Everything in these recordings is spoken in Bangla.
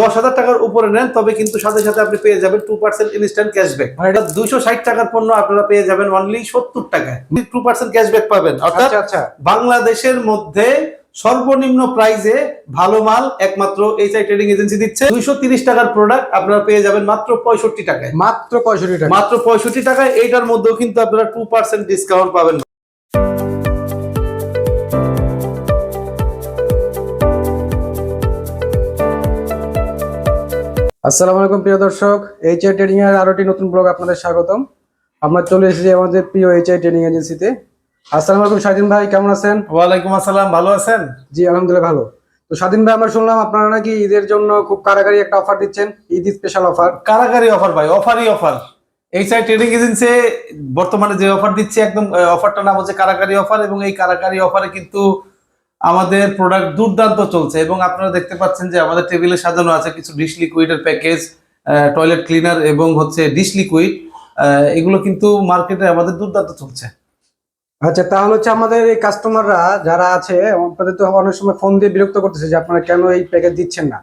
দশ হাজার টাকার উপরে নেন তবে কিন্তু সাথে সাথে আপনি পেয়ে যাবেন টু পার্সেন্ট ইনস্ট্যান্ট ক্যাশব্যাক মানে এটা দুইশো ষাট টাকার পণ্য আপনারা পেয়ে যাবেন অনলি সত্তর টাকায়। টু পার্সেন্ট ক্যাশব্যাক পাবেন। অর্থাৎ আচ্ছা আচ্ছা। বাংলাদেশের মধ্যে সর্বনিম্ন প্রাইসে ভালো মাল একমাত্র এইচআই ট্রেডিং এজেন্সি দিচ্ছে। দুইশো তিরিশ টাকার প্রোডাক্ট আপনারা পেয়ে যাবেন মাত্র পঁয়ষট্টি টাকায়। মাত্র পঁয়ষট্টি টাকা মাত্র পঁয়ষট্টি টাকায় এইটার মধ্যেও কিন্তু আপনারা টু পার্সেন্ট ডিসকাউন্ট পাবেন। আসসালামু আলাইকুম প্রিয় দর্শক। এইচ আই ট্রেডিং এর আরও একটি নতুন ব্লগ আপনাদের স্বাগতম। আমরা চলে এসেছি আমাদের প্রিয় এইচ আই ট্রেডিং এজেন্সিতে আসসালামু আলাইকুম স্বাধীন ভাই কেমন আছেন? ওয়ালাইকুম আসসালাম ভালো আছেন? জি আলহামদুলিল্লাহ ভালো। তো স্বাধীন ভাই আমরা শুনলাম আপনারা নাকি ঈদের জন্য খুব কারাগারি একটা অফার দিচ্ছেন ঈদ স্পেশাল অফার কারাগারি অফার ভাই অফারই অফার এইচআই ট্রেডিং এজেন্সি বর্তমানে যে অফার দিচ্ছে একদম অফারটার নাম হচ্ছে কারাগারি অফার এবং এই কারাগারি অফারে কিন্তু আমাদের প্রোডাক্ট দুর্দান্ত চলছে এবং আপনারা দেখতে পাচ্ছেন যে আমাদের টেবিলে সাজানো আছে কিছু ডিশ লিকুইডের প্যাকেজ টয়লেট ক্লিনার এবং হচ্ছে ডিশ লিকুইড এগুলো কিন্তু মার্কেটে আমাদের দুর্দান্ত চলছে। আচ্ছা তাহলে হচ্ছে আমাদের এই কাস্টমাররা যারা আছে আপনাদের তো অনেক সময় ফোন দিয়ে বিরক্ত করতেছে যে আপনারা কেন এই প্যাকেজ দিচ্ছেন না।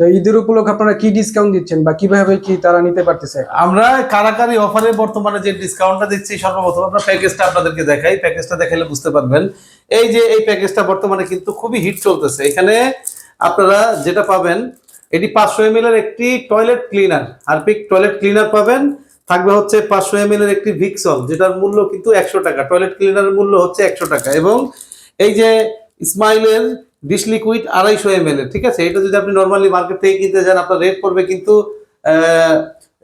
তো ঈদের উপলক্ষে আপনারা কি ডিসকাউন্ট দিচ্ছেন বা কীভাবে কি তারা নিতে পারতেছে? আমরা কারাকারি অফারে বর্তমানে যে ডিসকাউন্টটা দিচ্ছি সর্বপ্রথম আমরা প্যাকেজটা আপনাদেরকে দেখাই। প্যাকেজটা দেখাইলে বুঝতে পারবেন এই যে এই প্যাকেজটা বর্তমানে কিন্তু খুবই হিট চলতেছে। এখানে আপনারা যেটা পাবেন, এটি পাঁচশো এম এর একটি toilet cleaner Harpic toilet cleaner পাবেন। থাকবে হচ্ছে পাঁচশো এম এর একটি ভিক্সল যেটার মূল্য কিন্তু একশো টাকা। টয়লেট ক্লিনারের মূল্য হচ্ছে একশো টাকা এবং এই যে স্মাইলের ডিশ লিকুইড আড়াইশো এম ঠিক আছে? এটা যদি আপনি নর্মালি মার্কেট থেকে কিনতে যান, আপনার রেট পড়বে কিন্তু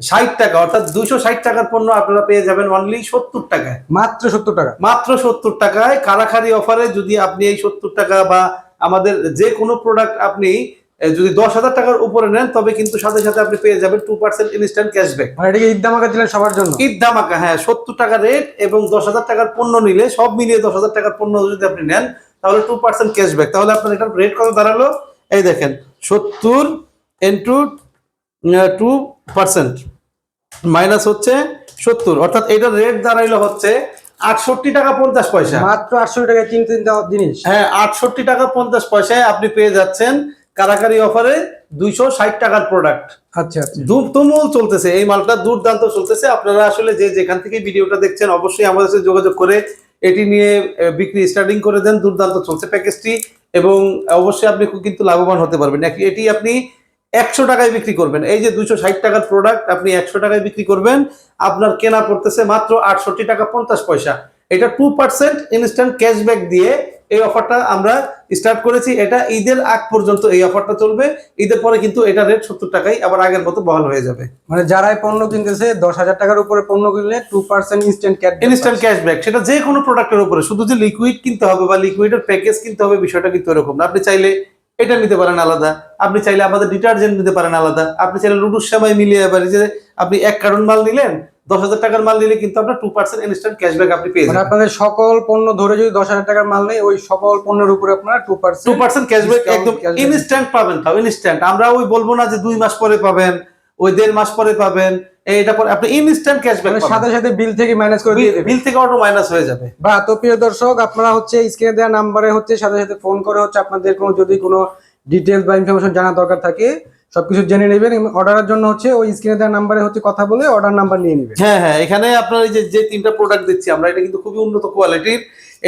ষাট টাকা অর্থাৎ দুশো ষাট টাকার পণ্য আপনারা পেয়ে যাবেন অনলি সত্তর টাকায়। মাত্র সত্তর টাকা। মাত্র সত্তর টাকায় কারাখারি অফারে যদি আপনি এই সত্তর টাকা বা আমাদের যে কোনো প্রোডাক্ট আপনি যদি দশ হাজার টাকার উপরে নেন তবে কিন্তু সাথে সাথে আপনি পেয়ে যাবেন টু পার্সেন্ট ইনস্ট্যান্ট ক্যাশব্যাক মানে এটাকে ঈদ দামাকা দিলেন সবার জন্য? ঈদ ধামাকা হ্যাঁ সত্তর টাকা রেট এবং দশ হাজার টাকার পণ্য নিলে সব মিলিয়ে দশ হাজার টাকার পণ্য যদি আপনি নেন তাহলে টু পার্সেন্ট ক্যাশব্যাক তাহলে আপনার এটার রেট কত দাঁড়াল? এই দেখেন সত্তর ইন্টু টু পার্সেন্ট মাইনাস হচ্ছে সত্তর। অর্থাৎ এটার রেট দাঁড়াইলো হচ্ছে আটষট্টি টাকা পঞ্চাশ পয়সা। মাত্র আটশো টাকায় তিন তিনটা জিনিস। হ্যাঁ আটষট্টি টাকা পঞ্চাশ পয়সায় আপনি পেয়ে যাচ্ছেন কারাকারি অফারে দুইশো ষাট টাকার প্রোডাক্ট আচ্ছা আচ্ছা। তুমুল চলতেছে। এই মালটা দুর্দান্ত চলতেছে। আপনারা আসলে যে যেখান থেকে ভিডিওটা দেখছেন অবশ্যই আমাদের সাথে যোগাযোগ করে এটি নিয়ে বিক্রি স্টার্টিং করে দেন। দুর্দান্ত চলছে প্যাকেজটি এবং অবশ্যই আপনি কিন্তু লাভবান হতে পারবেন। এটি আপনি একশো টাকায় বিক্রি করবেন। এই যে দুশো ষাট টাকার প্রোডাক্ট আপনি একশো টাকায় বিক্রি করবেন। আপনার কেনা পড়তেছে মাত্র আটষট্টি টাকা পঞ্চাশ পয়সা। এটা টু পার্সেন্ট ইনস্ট্যান্ট ক্যাশব্যাক দিয়ে এই অফারটা আমরা স্টার্ট করেছি। এটা ঈদের আগ পর্যন্ত এই অফারটা চলবে। ঈদের পরে কিন্তু এটা রেট সত্তর টাকাই আবার আগের মতো বহাল হয়ে যাবে। মানে যারাই পণ্য কিনতেছে দশ হাজার টাকার উপরে পণ্য কিনলে two percent instant instant cashback সেটা যে কোনো প্রোডাক্টের উপরে। শুধু যে লিকুইড কিনতে হবে বা লিকুইডের প্যাকেজ কিনতে হবে বিষয়টা কিন্তু এরকম না। আপনি চাইলে এটা নিতে পারেন আলাদা। আপনি চাইলে আমাদের ডিটারজেন্ট নিতে পারেন আলাদা। আপনি চাইলে লুডুর সময় মিলিয়ে এবার যে আপনি এক কার্টন মাল নিলেন দশ হাজার টাকার মাল নিলে কিন্তু আপনার টু পার্সেন্ট ইনস্ট্যান্ট ক্যাশব্যাক আপনি পেয়ে মানে যাবেন। আপনাদের সকল পণ্য ধরে যদি দশ হাজার টাকার মাল নেই ওই সকল পণ্যের উপরে আপনারা two percent two percent percent cashback একদম ইনস্ট্যান্ট পাবেন। তাও ইনস্ট্যান্ট আমরা ওই বলব না যে দুই মাস পরে পাবেন ওই দেড় মাস পরে পাবেন। এইটা পরে আপনি ইনস্ট্যান্ট ক্যাশব্যাক মানে সাথে সাথে বিল থেকে ম্যানেজ করে দিয়ে বিল থেকে অটো মাইনাস হয়ে যাবে। বা তো প্রিয় দর্শক আপনারা হচ্ছে স্ক্রিনে দেওয়া নাম্বারে হচ্ছে সাথে সাথে ফোন করে হচ্ছে আপনাদের কোনো যদি কোনো ডিটেলস বা ইনফরমেশন জানা দরকার থাকে সবকিছু জেনে নেবেন অর্ডারের জন্য হচ্ছে ওই স্ক্রিনে দেওয়া নাম্বারে হচ্ছে কথা বলে অর্ডার নাম্বার নিয়ে নেবেন। হ্যাঁ হ্যাঁ এখানে আপনার এই যে যে তিনটা প্রোডাক্ট দিচ্ছি আমরা এটা কিন্তু খুবই উন্নত কোয়ালিটির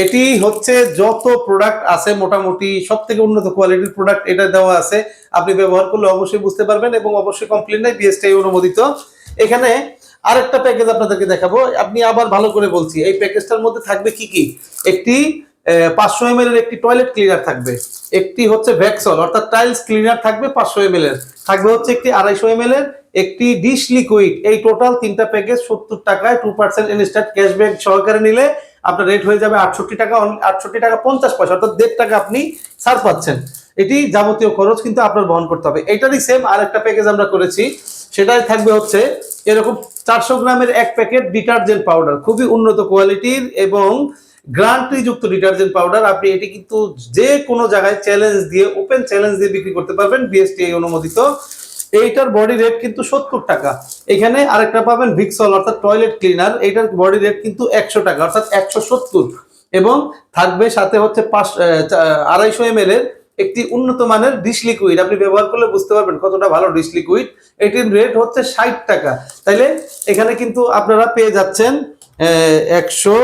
এটি হচ্ছে যত প্রোডাক্ট আছে মোটামুটি সব থেকে উন্নত কোয়ালিটির প্রোডাক্ট এটা দেওয়া আছে। আপনি ব্যবহার করলে অবশ্যই বুঝতে পারবেন এবং অবশ্যই কমপ্লেন নাই বিএসটাই অনুমোদিত। এখানে আরেকটা প্যাকেজ আপনাদেরকে দেখাবো। আপনি আবার ভালো করে বলছি, এই প্যাকেজটার মধ্যে থাকবে কি কি? একটি পাঁচশো এম এর একটি টয়লেট ক্লিনার থাকবে। একটি হচ্ছে ভ্যাক্সল অর্থাৎ টাইলস ক্লিনার থাকবে পাঁচশো এম এর। থাকবে হচ্ছে একটি আড়াইশো এম এর, একটি ডিশ লিকুইড এই টোটাল তিনটা প্যাকেজ সত্তর টাকায় টু পার্সেন্ট ইনস্ট্যান্ট ক্যাশব্যাক সহকারে নিলে আপনার রেট হয়ে যাবে আটষট্টি টাকা আটষট্টি টাকা পঞ্চাশ পয়সা, অর্থাৎ দেড় টাকা আপনি ছাড় পাচ্ছেন। এটি যাবতীয় খরচ কিন্তু আপনার বহন করতে হবে। এটারই সেম আরেকটা প্যাকেজ আমরা করেছি। সেটাই থাকবে হচ্ছে এরকম চারশো গ্রামের এক প্যাকেট ডিটারজেন্ট পাউডার খুবই উন্নত কোয়ালিটির এবং গ্রান্টি যুক্ত ডিটারজেন্ট পাউডার আপনি এটি কিন্তু যে কোনো জায়গায় চ্যালেঞ্জ দিয়ে ওপেন চ্যালেঞ্জ দিয়ে বিক্রি করতে পারবেন বিএসটিআই অনুমোদিত। এইটার বডি রেট কিন্তু সত্তর টাকা। এখানে আরেকটা পাবেন ভিক্সল অর্থাৎ টয়লেট ক্লিনার এইটার বডি রেট কিন্তু একশো টাকা, অর্থাৎ একশো সত্তর। এবং থাকবে সাথে হচ্ছে পাঁচ আড়াইশো এম এর একটি উন্নত মানের ডিশ লিকুইড আপনি ব্যবহার করলে বুঝতে পারবেন কতটা ভালো ডিশ লিকুইড এটির রেট হচ্ছে ষাট টাকা। তাইলে এখানে কিন্তু আপনারা পেয়ে যাচ্ছেন একশো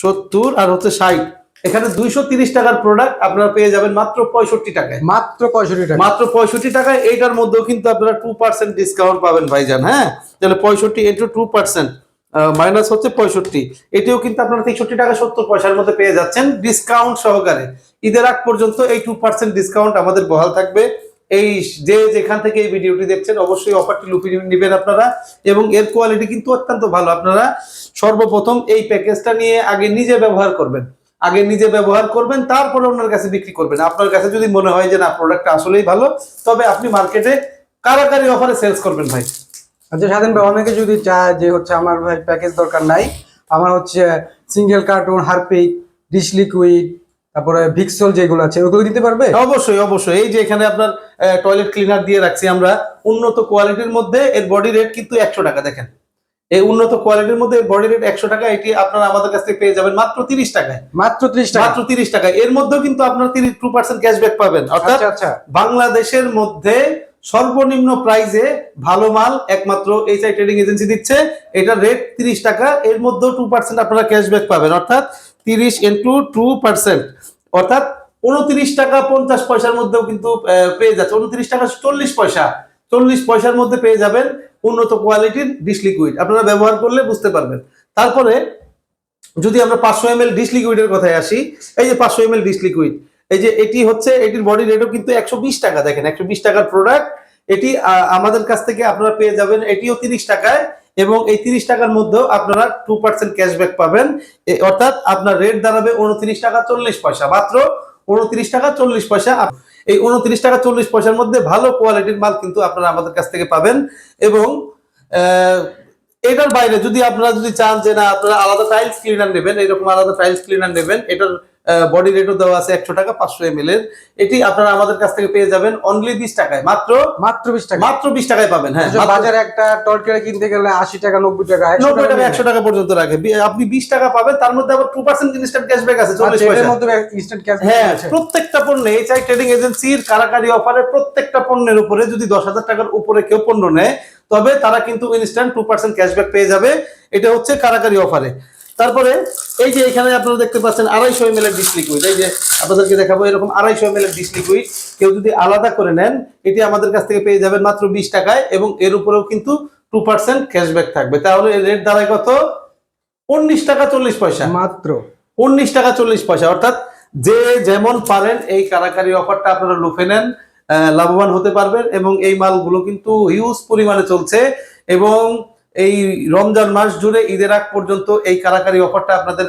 সত্তর আর হচ্ছে ষাট। এখানে দুইশো তিরিশ টাকার প্রোডাক্ট আপনারা পেয়ে যাবেন মাত্র পঁয়ষট্টি টাকায়। মাত্র পঁয়ষট্টি টাকা মাত্র পঁয়ষট্টি টাকায়। এইটার মধ্যেও কিন্তু আপনারা টু পার্সেন্ট ডিসকাউন্ট পাবেন ভাইজান হ্যাঁ? তাহলে পঁয়ষট্টি ইন্টু টু পার্সেন্ট মাইনাস হচ্ছে পঁয়ষট্টি। এটিও কিন্তু আপনারা তেষট্টি টাকা সত্তর পয়সার মধ্যে পেয়ে যাচ্ছেন ডিসকাউন্ট সহকারে। ঈদের আগ পর্যন্ত এই টু পার্সেন্ট ডিসকাউন্ট আমাদের বহাল থাকবে। এই যে যেখান থেকে এই ভিডিওটি দেখছেন, অবশ্যই অফারটি লুপি নেবেন আপনারা। এবং এর কোয়ালিটি কিন্তু অত্যন্ত ভালো। আপনারা সর্বপ্রথম এই প্যাকেজটা নিয়ে আগে নিজে ব্যবহার করবেন। আগে নিজে ব্যবহার করবেন, তারপরে ওনার কাছে বিক্রি করবেন। আপনার কাছে যদি মনে হয় যে না প্রোডাক্টটা আসলেই ভালো, তবে আপনি মার্কেটে কারাকারি অফারে সেলস করবেন ভাই। আচ্ছা স্বাধীন ভাই অনেকে যদি চায় যে হচ্ছে আমার ভাই প্যাকেজ দরকার নাই আমার হচ্ছে single carton Harpic dish liquid তারপরে ভিক্সল যেগুলো আছে ওগুলো দিতে পারবে? অবশ্যই অবশ্যই। এই যে এখানে আপনার টয়লেট ক্লিনার দিয়ে রাখছি আমরা উন্নত কোয়ালিটির মধ্যে এর বডি রেট কিন্তু একশো টাকা দেখেন। এই উন্নত কোয়ালিটির মধ্যে বডি রেট একশো টাকা এটি আপনারা আমাদের কাছ থেকে পেয়ে যাবেন মাত্র তিরিশ টাকায়। মাত্র ত্রিশ টাকা? মাত্র তিরিশ টাকায়। এর মধ্যেও কিন্তু আপনার তিরিশ টু পার্সেন্ট ক্যাশব্যাক পাবেন অর্থাৎ আচ্ছা আচ্ছা। বাংলাদেশের মধ্যে সর্বনিম্ন প্রাইসে ভালো মাল একমাত্র এইচআই ট্রেডিং এজেন্সি দিচ্ছে। এটার রেট তিরিশ টাকা, এর মধ্যেও টু পার্সেন্ট আপনারা ক্যাশব্যাক পাবেন, অর্থাৎ তিরিশ ইন্টু টু পার্সেন্ট অর্থাৎ উনত্রিশ টাকা পঞ্চাশ পয়সার মধ্যেও কিন্তু পেয়ে যাচ্ছে। উনত্রিশ টাকা চল্লিশ পয়সা, চল্লিশ পয়সার মধ্যে পেয়ে যাবেন উন্নত কোয়ালিটির ডিশ লিকুইড আপনারা ব্যবহার করলে বুঝতে পারবেন। তারপরে যদি আমরা পাঁচশো এম এল ডিশ লিকুইডের কথায় আসি, এই যে পাঁচশো এম এল ডিশ লিকুইড এই যে এটি হচ্ছে, এটির বডি রেটও কিন্তু একশো বিশ টাকা। দেখেন, একশো বিশ টাকার প্রোডাক্ট এটি আমাদের কাছ থেকে আপনারা পেয়ে যাবেন, এটিও তিরিশ টাকায় এবং এই তিরিশ টাকার মধ্যেও আপনারা টু পার্সেন্ট ক্যাশব্যাক পাবেন। অর্থাৎ আপনার রেট দাঁড়াবে উনত্রিশ টাকা চল্লিশ পয়সা। মাত্র উনত্রিশ টাকা চল্লিশ পয়সা। এই উনত্রিশ টাকা চল্লিশ পয়সার মধ্যে ভালো কোয়ালিটির মাল কিন্তু আপনারা আমাদের কাছ থেকে পাবেন এবং এটার বাইরে যদি আপনারা যদি চান যে না, আপনারা আলাদা টাইলস ক্লিনার নেবেন এরকম আলাদা টাইলস ক্লিনার নেবেন, এটার বডি রেটও দেওয়া আছে একশো টাকা পাঁচশো এম এর। এটি আপনারা আমাদের কাছ থেকে পেয়ে যাবেন অনলি বিশ টাকায়। মাত্র মাত্র বিশ টাকা মাত্র বিশ টাকায় পাবেন হ্যাঁ বাজারে একটা টর্কেরা কিনতে গেলে আশি টাকা নব্বই টাকা নব্বই টাকা একশো টাকা পর্যন্ত রাখে। আপনি বিশ টাকা পাবেন তার মধ্যে আবার টু পার্সেন্ট ইনস্ট্যান্ট ক্যাশব্যাক আছে চল্লিশ আচ্ছা, পয়সা। মধ্যে ইনস্ট্যান্ট ক্যাশ হ্যাঁ প্রত্যেকটা পণ্যে এইচআই ট্রেডিং এজেন্সির কারাকারি অফারে প্রত্যেকটা পণ্যের উপরে যদি দশ হাজার টাকার উপরে কেউ পণ্য নেয় তবে তারা কিন্তু ইনস্ট্যান্ট টু পার্সেন্ট ক্যাশব্যাক পেয়ে যাবে। এটা হচ্ছে কারাকারি অফারে তারপরে এই যে এখানে আপনারা দেখতে পাচ্ছেন আড়াইশো এম এল এর লিকুইড এই যে আপনাদেরকে দেখাবো এরকম আড়াইশো এম এল এর লিকুইড কেউ যদি আলাদা করে নেন এটি আমাদের কাছ থেকে পেয়ে যাবেন মাত্র বিশ টাকায় এবং এর উপরেও কিন্তু টু পার্সেন্ট ক্যাশব্যাক থাকবে। তাহলে এর রেট দাঁড়ায় কত? উনিশ টাকা চল্লিশ পয়সা। মাত্র। উনিশ টাকা চল্লিশ পয়সা। অর্থাৎ যে যেমন পারেন এই কারাকারি অফারটা আপনারা লুফে নেন লাভবান হতে পারবেন এবং এই মালগুলো কিন্তু হিউজ পরিমাণে চলছে এবং এই রমজান মাস জুড়ে ঈদের আগ পর্যন্ত এই কারাকারি অফারটা আপনাদের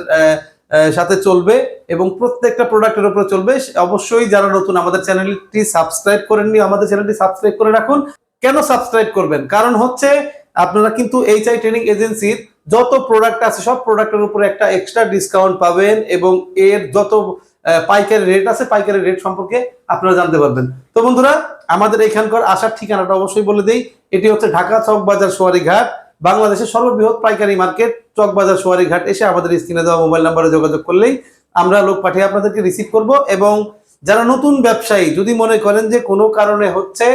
সাথে চলবে এবং প্রত্যেকটা প্রোডাক্টের উপরে চলবে। অবশ্যই যারা নতুন আমাদের চ্যানেলটি সাবস্ক্রাইব করেননি, আমাদের চ্যানেলটি সাবস্ক্রাইব করে রাখুন। কেন সাবস্ক্রাইব করবেন? কারণ হচ্ছে আপনারা কিন্তু এইচআই ট্রেনিং এজেন্সির যত প্রোডাক্ট আছে, সব প্রোডাক্টের উপরে একটা এক্সট্রা ডিসকাউন্ট পাবেন এবং এর যত পাইকারি রেট আছে, পাইকারি রেট সম্পর্কে আপনারা জানতে পারবেন। তো বন্ধুরা, আমাদের এখানকার আসার ঠিকানাটা অবশ্যই বলে দেই। এটি হচ্ছে ঢাকা চক বাজার সোয়ারি ঘাট বাংলাদেশের সর্ববৃহৎ পাইকারি মার্কেট চক বাজার সোয়ারি ঘাট এসে আমাদের স্ক্রিনে দেওয়া মোবাইল নাম্বারে যোগাযোগ করলেই আমরা লোক পাঠিয়ে আপনাদেরকে রিসিভ করব এবং যারা নতুন ব্যবসায়ী, যদি মনে করেন যে কোনো কারণে হচ্ছে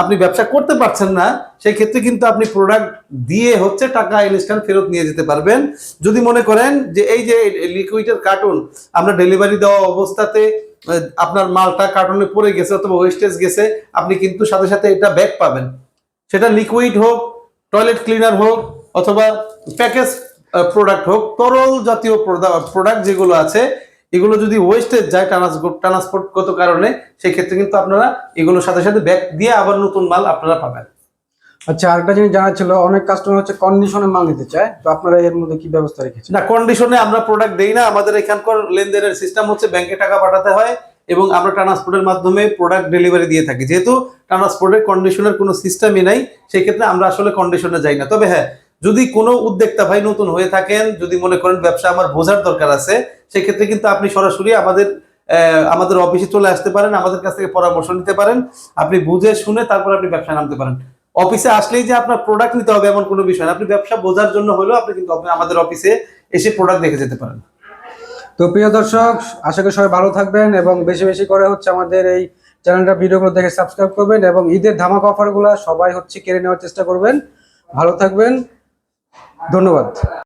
আপনি ব্যবসা করতে পারছেন না, সেই ক্ষেত্রে কিন্তু আপনি প্রোডাক্ট দিয়ে হচ্ছে টাকা ইনস্ট্যান্ট ফেরত নিয়ে যেতে পারবেন। যদি মনে করেন যে এই যে লিকুইডের কার্টুন আমরা ডেলিভারি দেওয়া অবস্থাতে আপনার মালটা কার্টুনে পড়ে গেছে অথবা ওয়েস্টেজ গেছে, আপনি কিন্তু সাথে সাথে এটা ব্যাক পাবেন। সেটা লিকুইড হোক টয়লেট ক্লিনার হোক অথবা প্যাকেজ প্রোডাক্ট হোক তরল জাতীয় প্রোডাক্ট যেগুলো আছে এগুলো যদি ওয়েস্টেজ যায় ট্রান্সপোর্টগত কারণে সেই ক্ষেত্রে কিন্তু আপনারা এগুলোর সাথে সাথে ব্যাক দিয়ে আবার নতুন মাল আপনারা পাবেন। আচ্ছা আরেকটা জিনিস জানা ছিল অনেক কাস্টমার হচ্ছে কন্ডিশনে মাল নিতে চায় তো আপনারা এর মধ্যে কি ব্যবস্থা রেখেছেন? না কন্ডিশনে আমরা প্রোডাক্ট দেই না আমাদের এখানকার লেনদেনের সিস্টেম হচ্ছে ব্যাংকে টাকা পাঠাতে হয় এবং আমরা ট্রান্সপোর্টের মাধ্যমে প্রোডাক্ট ডেলিভারি দিয়ে থাকি। যেহেতু ট্রান্সপোর্টের কন্ডিশনের কোনো সিস্টেমই নাই সেই ক্ষেত্রে আমরা আসলে কন্ডিশনে যাই না। তবে হ্যাঁ যদি কোনো উদ্যোক্তা ভাই নতুন হয়ে থাকেন, যদি মনে করেন ব্যবসা আমার বোঝার দরকার আছে সেই ক্ষেত্রে কিন্তু আপনি সরাসরি আমাদের আমাদের অফিসে চলে আসতে পারেন, আমাদের কাছ থেকে পরামর্শ নিতে পারেন, আপনি বুঝে শুনে তারপর আপনি ব্যবসা নামতে পারেন। অফিসে আসলেই যে আপনার প্রোডাক্ট নিতে হবে এমন কোনো বিষয় না। আপনি ব্যবসা বোঝার জন্য হলেও আপনি কিন্তু আমাদের অফিসে এসে প্রোডাক্ট দেখে যেতে পারেন। তো প্রিয় দর্শক, আশা করি সবাই ভালো থাকবেন এবং বেশি বেশি করে হচ্ছে আমাদের এই চ্যানেলটা, ভিডিওগুলো দেখে সাবস্ক্রাইব করবেন এবং ঈদের ধামাক অফারগুলো সবাই হচ্ছে কেড়ে নেওয়ার চেষ্টা করবেন। ভালো থাকবেন। ধন্যবাদ।